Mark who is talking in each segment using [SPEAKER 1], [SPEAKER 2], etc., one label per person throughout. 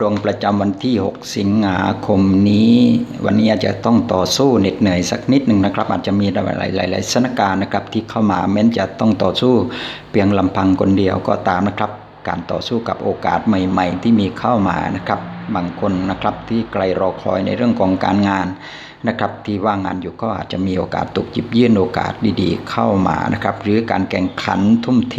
[SPEAKER 1] ดวงประจำวันที่ 6 สิงหาคมนี้ วันนี้อาจจะต้องต่อสู้เหน็ดเหนื่อยสักนิดหนึ่งนะครับ อาจจะมีหลายหลายๆสถานการณ์นะครับ ที่เข้ามาแม้นจะต้องต่อสู้ เพียงลำพังคนเดียวก็ตามนะครับ การต่อสู้กับโอกาสใหม่ ๆ ที่มีเข้ามานะครับ บางคนนะครับที่ไกลรอคอยในเรื่องของการงานนะครับที่ว่างงานอยู่ก็อาจจะมีโอกาสตกหยิบยื่นโอกาสดีๆ เข้ามานะครับหรือการแข่งขันทุ่มเท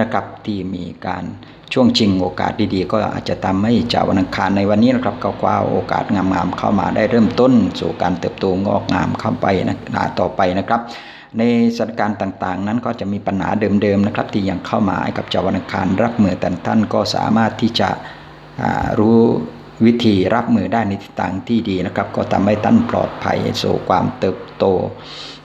[SPEAKER 1] นะครับที่มีการช่วงชิงโอกาสดีๆ ก็อาจจะทำให้เจ้าวันอังคารในวันนี้นะครับก็คว้าโอกาสงามๆเข้ามาได้เริ่มต้น สู่การเติบโตงอกงามเข้าไปนะต่อไปนะครับในสถานการณ์ต่างๆ นั้นก็จะมีปัญหาเดิมๆนะครับ ที่ยังเข้ามาให้กับเจ้าวันอังคารรับมือแต่ท่านก็สามารถที่จะรู้ วิธีรับมือได้ในทิศทางที่ดีนะครับ ก็ทำให้ท่านปลอดภัยสู่ความเติบโต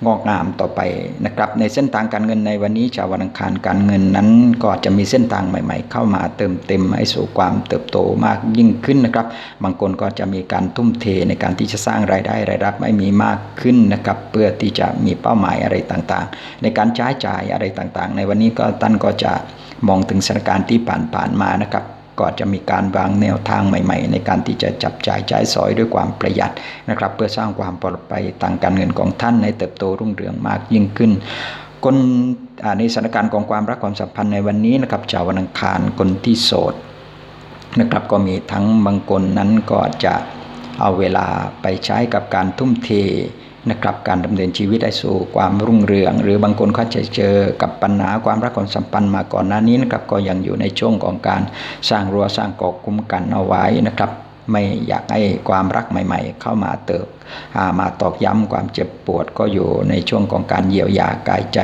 [SPEAKER 1] งอกงามต่อไปนะครับ ในเส้นทางการเงินในวันนี้ชาววันอังคารการเงินนั้น ก็จะมีเส้นทางใหม่ ๆ เข้ามาเติมเต็มให้สู่ความเติบโตมากยิ่งขึ้นนะครับ บางคนก็จะมีการทุ่มเทในการที่จะสร้างรายได้รายรับให้มีมากขึ้นนะครับ เพื่อที่จะมีเป้าหมายอะไรต่างๆ ในการใช้จ่ายอะไรต่างๆ ในวันนี้ก็ท่านก็จะมองถึงสถานการณ์ที่ผ่านๆมานะครับ ก็จะมีการวางแนวทางใหม่ ๆ ในการที่จะจับจ่ายใช้สอยด้วยความประหยัดนะครับ เพื่อสร้างความปลอดภัยทางการเงินของท่านในเติบโตรุ่งเรืองมากยิ่งขึ้นคนในสถานการณ์ของความรักความสัมพันธ์ในวันนี้นะครับชาววันอังคารคนที่โสดนะครับก็มีทั้งบางคนนั้นก็จะเอาเวลาไปใช้กับการทุ่มเท นะครับการดำเนินชีวิตให้สู่ความรุ่งเรือง หรือบางคนก็จะเจอกับปัญหาความรักความสัมพันธ์มาก่อนหน้านี้นะครับก็ยังอยู่ในช่วงของการสร้างรั้วสร้างเกราะคุ้มกันเอาไว้นะครับ ไม่อยากให้ความรักใหม่ ๆ เข้ามาเติบมาตอกย้ำความเจ็บปวดก็อยู่ในช่วงของการเยียวยากายใจ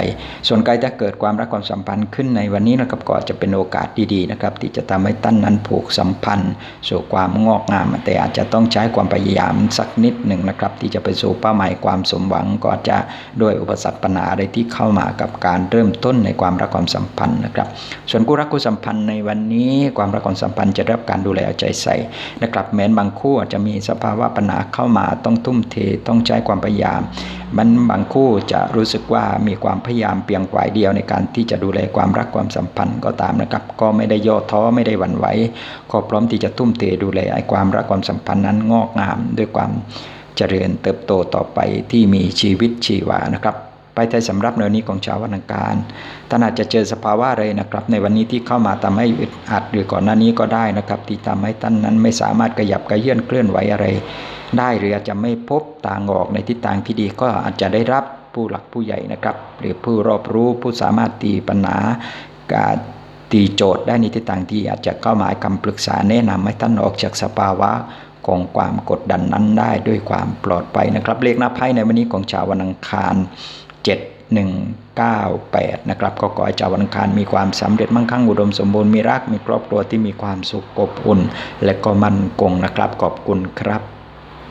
[SPEAKER 1] ส่วนใครถ้าเกิดความรักความสัมพันธ์ขึ้นในวันนี้นะครับก็จะเป็นโอกาสดีๆนะครับ ที่จะทำให้ท่านนั้นผูกสัมพันธ์ สู่ความงอกงาม แต่อาจจะต้องใช้ความพยายามสักนิดหนึ่งนะครับ ที่จะไปสู่เป้าหมายความสมหวังก็จะด้วยอุปสรรคปัญหาอะไรที่เข้ามากับการเริ่มต้นในความรักความสัมพันธ์นะครับ ส่วนคู่รักคู่สัมพันธ์ในวันนี้ความรักความสัมพันธ์จะรับการดูแลเอาใจใส่นะครับแม้นบางคู่จจะมีสภาวะปัญหาเข้ามาต้องทุ่มเทต้องใช้ความพยายาม มันบางคู่จะรู้สึกว่ามีความพยายามเพียงฝ่ายเดียวในการที่จะดูแลความรักความสัมพันธ์ก็ตามนะครับ ก็ไม่ได้ย่อท้อไม่ได้หวั่นไหวก็พร้อมที่จะทุ่มเทดูแลไอ้ความรักความสัมพันธ์นั้นงอกงาม ด้วยความเจริญเติบโตต่อไปที่มีชีวิตชีวานะครับ ไปไทยสำรับในวันนี้ของชาววันอังคารท่านอาจจะเจอสภาวะอะไรนะครับ ในวันนี้ที่เข้ามาทำให้อึดอัดหรือก่อนหน้านี้ก็ได้นะครับ ที่ทำให้ท่านนั้นไม่สามารถขยับกระเยื่อนเคลื่อนไหวอะไร ได้หรืออาจจะไม่พบทางออกในทิศทางที่ดีก็อาจจะได้รับผู้หลักผู้ใหญ่นะครับ หรือผู้รอบรู้ผู้สามารถตีปัญหาการตีโจทย์ได้ในทิศทางที่อาจจะเข้ามาคำปรึกษาแนะนำให้ท่านออกจากสภาวะของความกดดันนั้นได้ด้วยความปลอดภัยนะครับ เลขหน้าไพ่ในวันนี้ของชาววันอังคาร 7198 นะครับก็ขอให้ชาววันอังคารมีความสำเร็จมั่งคั่งอุดมสมบูรณ์มีรักมีครอบครัวที่มีความสุขอบอุ่น และก็มั่นคงนะครับขอบคุณครับ